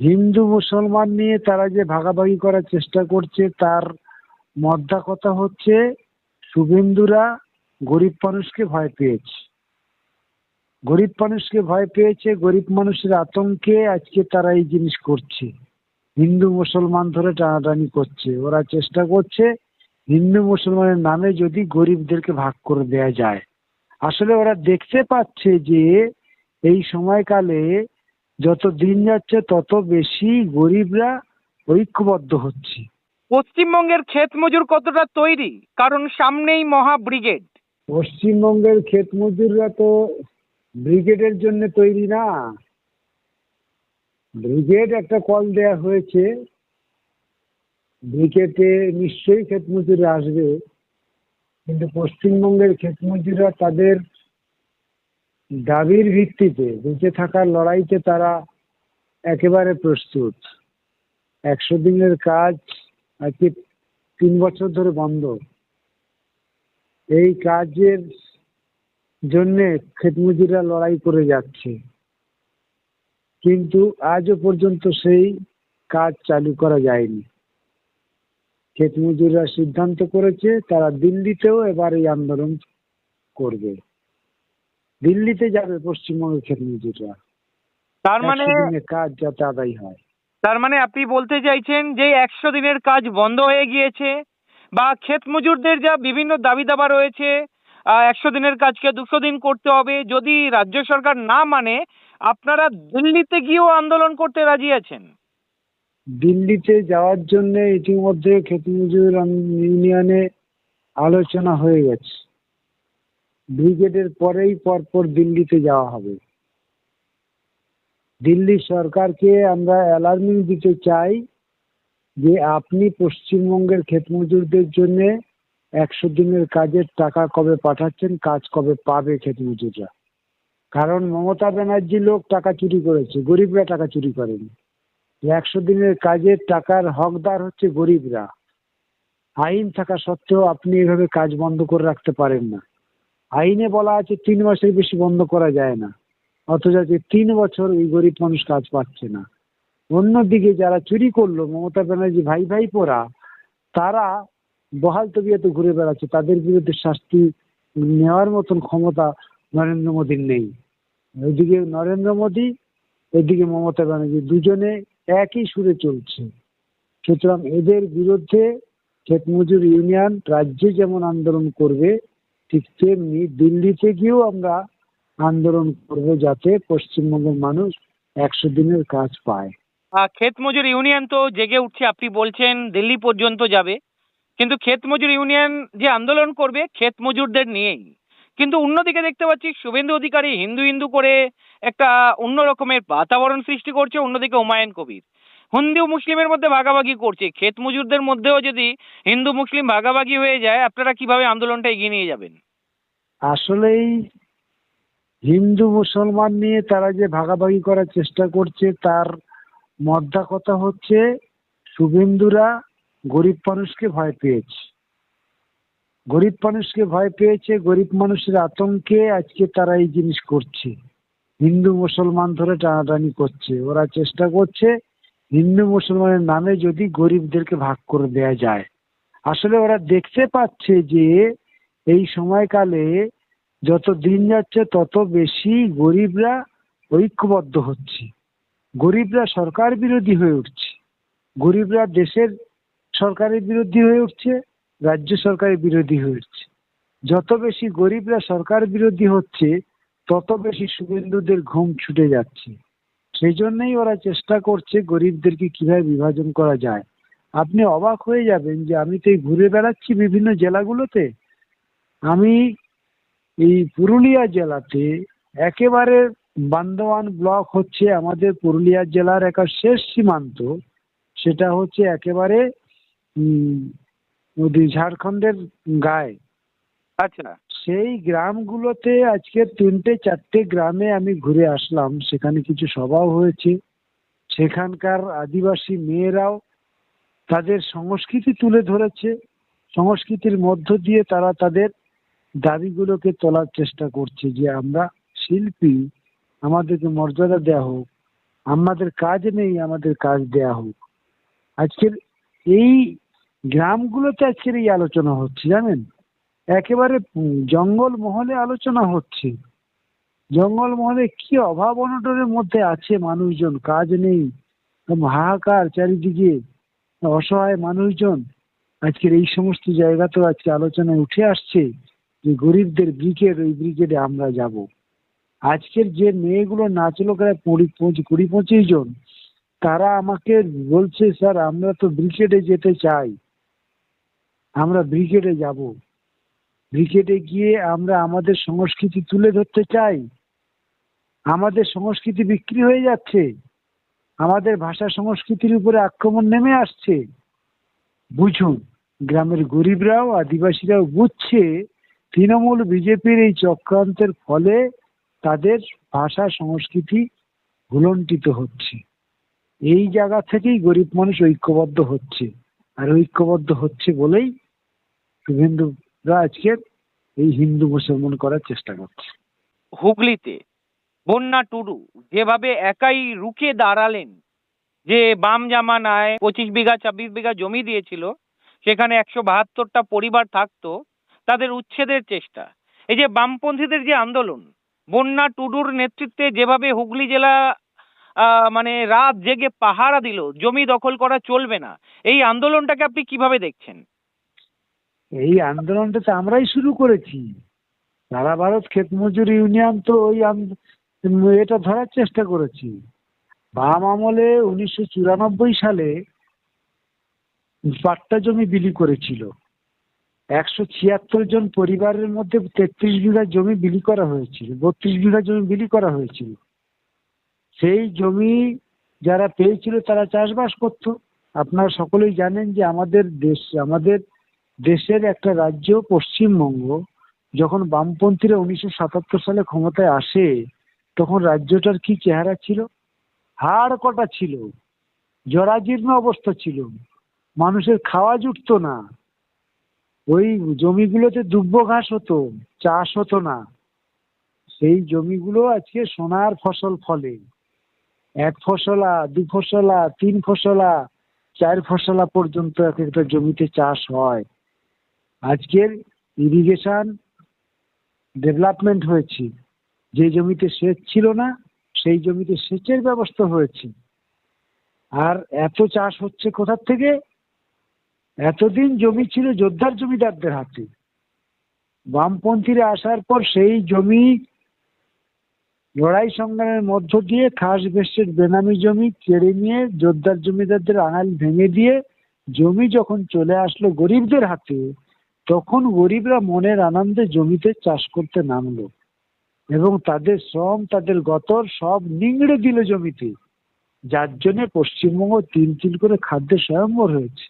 হিন্দু মুসলমান নিয়ে তারা যে ভাগাভাগি করার চেষ্টা করছে, তার মধ্যা কথা হচ্ছে, শুভেন্দুরা গরিব মানুষকে ভয় পেয়েছে। গরিব মানুষকে ভয় পেয়েছে, গরিব মানুষের আতঙ্কে আজকে তারা এই জিনিস করছে। হিন্দু মুসলমান ধরে টানাটানি করছে। ওরা চেষ্টা করছে, হিন্দু মুসলমানের নামে যদি গরিবদেরকে ভাগ করে দেয়া যায়। আসলে ওরা দেখতে পাচ্ছে যে এই সময়কালে যত দিন যাচ্ছে তত বেশি গরিবরা ঐক্যবদ্ধ হচ্ছে। পশ্চিমবঙ্গের ক্ষেত মজুর কতটা তৈরি? কারণ সামনেই মহা ব্রিগেড। পশ্চিমবঙ্গের ক্ষেত মজুররা তো ব্রিগেডের জন্য তৈরি না। ব্রিগেড একটা কল দেয়া হয়েছে। ব্রিগেডে নিশ্চয়ই ক্ষেত মজুরি আসবে। কিন্তু পশ্চিমবঙ্গের ক্ষেত মজুররা তাদের দাবির ভিত্তিতে বেঁচে থাকার লড়াইতে তারা একেবারে প্রস্তুত। একশো দিনের কাজ আজকে তিন বছর ধরে বন্ধ। এই কাজের জন্যে ক্ষেতমজুররা লড়াই করে যাচ্ছে। কিন্তু আজও পর্যন্ত সেই কাজ চালু করা যায়নি। ক্ষেতমজুররা সিদ্ধান্ত করেছে, তারা দিল্লিতেও এবার এই আন্দোলন করবে। দিল্লিতে যাবে পশ্চিমবঙ্গের ক্ষেতমজুররা তার মানে কাজ যাতে আদায় হয়। তার মানে আপনি বলতে চাইছেন যে একশো দিনের কাজ বন্ধ হয়ে গিয়েছে বা ক্ষেত মজুরদের যা বিভিন্ন দাবি দাবা রয়েছে একশো দিনের কাজকে দুশো দিন করতে হবে যদি রাজ্য সরকার না মানে আপনারা দিল্লিতে গিয়েও আন্দোলন করতে রাজি আছেন? দিল্লিতে যাওয়ার জন্য ইতিমধ্যে ক্ষেতমজুর ইউনিয়নে আলোচনা হয়ে গেছে। ব্রিগেডের পরেই পরপর দিল্লিতে যাওয়া হবে। দিল্লি সরকারকে আমরা অ্যালার্মিং দিতে চাই যে আপনি পশ্চিমবঙ্গের ক্ষেত মজুরদের জন্যে একশো দিনের কাজের টাকা কবে পাঠাচ্ছেন, কাজ কবে পাবে ক্ষেত মজুররা কারণ মমতা ব্যানার্জি লোক টাকা চুরি করেছে, গরিবরা টাকা চুরি করেনি। একশো দিনের কাজের টাকার হকদার হচ্ছে গরিবরা। আইন থাকা সত্ত্বেও আপনি এভাবে কাজ বন্ধ করে রাখতে পারেন না। আইনে বলা আছে তিন মাসের বেশি বন্ধ করা যায় না। অথচ আজকে তিন বছর ওই গরিব মানুষ কাজ পাচ্ছে না। অন্যদিকে যারা চুরি করল, মমতা ব্যানার্জি ভাই ভাই পোরা তারা বহাল তবিয়তে ঘুরে বেড়াচ্ছে। তাদের বিরুদ্ধে শাস্তি নেওয়ার মতন ক্ষমতা নরেন্দ্র মোদীর নেই। ওইদিকে নরেন্দ্র মোদী, এদিকে মমতা ব্যানার্জি দুজনে একই সুরে চলছে। সুতরাং এদের বিরুদ্ধে ক্ষেত মজুর ইউনিয়ন রাজ্যে যেমন আন্দোলন করবে ঠিক তেমনি দিল্লিতে গিয়েও আমরা আন্দোলন করব যাতে পশ্চিমবঙ্গের মানুষ একশো দিনের কাজ পায়। ক্ষেত মজুর ইউনিয়ন তো জেগে উঠছে, আপনি বলছেন দিল্লি পর্যন্ত যাবে। কিন্তু ক্ষেত মজুর ইউনিয়ন যে আন্দোলন করবে, ক্ষেত মজুরদের নিয়েই। কিন্তু অন্যদিকে দেখতে পাচ্ছি, শুভেন্দু অধিকারী হিন্দু হিন্দু করে একটা অন্য রকমের বাতাবরণ সৃষ্টি করছে, অন্যদিকে হুমায়ুন কবির। হিন্দু মুসলিমের মধ্যে ভাগাভাগি করছে। ক্ষেত মজুরদের মধ্যেও যদি হিন্দু মুসলিম ভাগাভাগি হয়ে যায়, আপনারা কীভাবে আন্দোলনটা এগিয়ে নিয়ে যাবেন? আসলেই হিন্দু মুসলমান নিয়ে তারা যে ভাগাভাগি করার চেষ্টা করছে, তার মধ্যা কথা হচ্ছে, শুভেন্দুরা গরিব মানুষকে ভয় পেয়েছে। গরিব মানুষকে ভয় পেয়েছে, গরিব মানুষের আতঙ্কে আজকে তারা এই জিনিস করছে। হিন্দু মুসলমান ধরে টানাটানি করছে। ওরা চেষ্টা করছে হিন্দু মুসলমানের নামে যদি গরিবদেরকে ভাগ করে দেয়া যায়। আসলে ওরা দেখতে পাচ্ছে যে এই সময়কালে যত দিন যাচ্ছে, তত বেশি গরিবরা ঐক্যবদ্ধ হচ্ছে। গরিবরা সরকার বিরোধী হয়ে উঠছে। গরিবরা দেশের সরকারের বিরোধী হয়ে উঠছে, রাজ্য সরকারের বিরোধী হয়ে উঠছে। যত বেশি গরিবরা সরকার বিরোধী হচ্ছে, তত বেশি শুভেন্দুদের ঘুম ছুটে যাচ্ছে। সেই জন্যই ওরা চেষ্টা করছে গরিবদেরকে কীভাবে বিভাজন করা যায়। আপনি অবাক হয়ে যাবেন যে আমি তো এই ঘুরে বেড়াচ্ছি বিভিন্ন জেলাগুলোতে। আমি এই পুরুলিয়া জেলাতে একেবারে বান্দোয়ান ব্লক হচ্ছে আমাদের পুরুলিয়া জেলার একটা শেষ সীমান্ত। সেটা হচ্ছে একেবারে ঝাড়খণ্ডের গায়ে। আচ্ছা। সেই গ্রামগুলোতে আজকে তিনটে, চারটে গ্রামে আমি ঘুরে আসলাম। সেখানে কিছু সভাও হয়েছে। সেখানকার আদিবাসী মেয়েরাও তাদের সংস্কৃতি তুলে ধরেছে। সংস্কৃতির মধ্য দিয়ে তারা তাদের দাবিগুলোকে তোলার চেষ্টা করছে যে আমরা শিল্পী, আমাদেরকে মর্যাদা দেওয়া হোক, আমাদের কাজ নেই, আমাদের কাজ দেয়া হোক। আজকের এই গ্রামগুলোতে আজকের এই আলোচনা হচ্ছে, জানেন? একেবারে উম জঙ্গল মহলে আলোচনা হচ্ছে। জঙ্গল মহলে কি অভাব অনটনের মধ্যে আছে মানুষজন? কাজ নেই, হাহাকার চারিদিকে অসহায় মানুষজন। আজকের এই সমস্ত জায়গা তো আজকে আলোচনায় উঠে আসছে যে গরিবদের ব্রিগেড, ওই ব্রিগেডে আমরা যাব। আজকের যে মেয়েগুলো নাচলো কুড়ি পঁচিশ জন, তারা আমাকে বলছে, স্যার, আমরা তো ব্রিগেডে যেতে চাই। আমরা ব্রিগেডে যাব। ব্রিগেডে গিয়ে আমরা আমাদের সংস্কৃতি তুলে ধরতে চাই। আমাদের সংস্কৃতি বিক্রি হয়ে যাচ্ছে। আমাদের ভাষা সংস্কৃতির উপরে আক্রমণ নেমে আসছে। বুঝুন, গ্রামের গরিবরাও, আদিবাসীরাও বুঝছে, তৃণমূল বিজেপির এই চক্রান্তের ফলে তাদের ভাষা সংস্কৃতি ভুলণ্ঠিত হচ্ছে। এই জায়গা থেকেই গরিব মানুষ ঐক্যবদ্ধ হচ্ছে। আর ঐক্যবদ্ধ হচ্ছে বলেই শুভেন্দুরা আজকে এই হিন্দু মুসলমান করার চেষ্টা করছে। হুগলিতে বন্যা টুডু যেভাবে একাই রুখে দাঁড়ালেন, যে বাম জামানায় পঁচিশ বিঘা, ছাব্বিশ বিঘা জমি দিয়েছিল, সেখানে একশো বাহাত্তরটা পরিবার থাকতো, তাদের উচ্ছেদের চেষ্টা। এই যে বামপন্থীদের যে আন্দোলন, বন্যা টুডুর নেতৃত্বে যেভাবে হুগলি জেলা মানে রাত জেগে পাহারা দিল, জমি দখল করা চলবে না, এই আন্দোলনটাকে আপনি কীভাবে দেখছেন? এই আন্দোলনটা তো আমরাই শুরু করেছি। সারা ভারত ক্ষেত মজুর ইউনিয়ন তো ওই এটা ধরার চেষ্টা করেছি। বাম আমলে উনিশশো চুরানব্বই সালে পাট্টা জমি বিলি করেছিল। একশো ছিয়াত্তর জন পরিবারের মধ্যে তেত্রিশ বিঘা জমি বিলি করা হয়েছিল, বত্রিশ বিঘা জমি বিলি করা হয়েছিল। সেই জমি যারা পেয়েছিল তারা চাষবাস করত। আপনারা সকলেই জানেন যে আমাদের দেশ, আমাদের দেশের একটা রাজ্য, পশ্চিমবঙ্গ, যখন বামপন্থীরা উনিশশো সাতাত্তর সালে ক্ষমতায় আসে, তখন রাজ্যটার কি চেহারা ছিল? হাড় কটা ছিল, জরাজীর্ণ অবস্থা ছিল, মানুষের খাওয়া জুটতো না, ওই জমিগুলোতে দুব্ব ঘাস হতো, চাষ হতো না। সেই জমিগুলো আজকে সোনার ফসল ফলে। এক ফসলা, দু ফসলা, তিন ফসলা, চার ফসলা পর্যন্ত এক একটা জমিতে চাষ হয়। আজকের ইরিগেশন ডেভেলপমেন্ট হয়েছে। যে জমিতে সেচ ছিল না, সেই জমিতে সেচের ব্যবস্থা হয়েছে। আর এত চাষ হচ্ছে কোথার থেকে? এতদিন জমি ছিল যোদ্ধার জমিদারদের হাতে। বামপন্থীরা আসার পর সেই জমি লড়াই সংগ্রামের মধ্য দিয়ে খাস বেশের বেনামি জমি কেড়ে নিয়ে যোদ্ধার জমিদারদের আঙাল ভেঙে দিয়ে জমি যখন চলে আসলো গরিবদের হাতে তখন গরিবরা মনের আনন্দে জমিতে চাষ করতে নামলো এবং তাদের শ্রম, তাদের গতর সব নিংড়ে দিল জমিতে। যার জন্য পশ্চিমবঙ্গ তিল তিল করে খাদ্যে স্বয়ম্বর হয়েছে।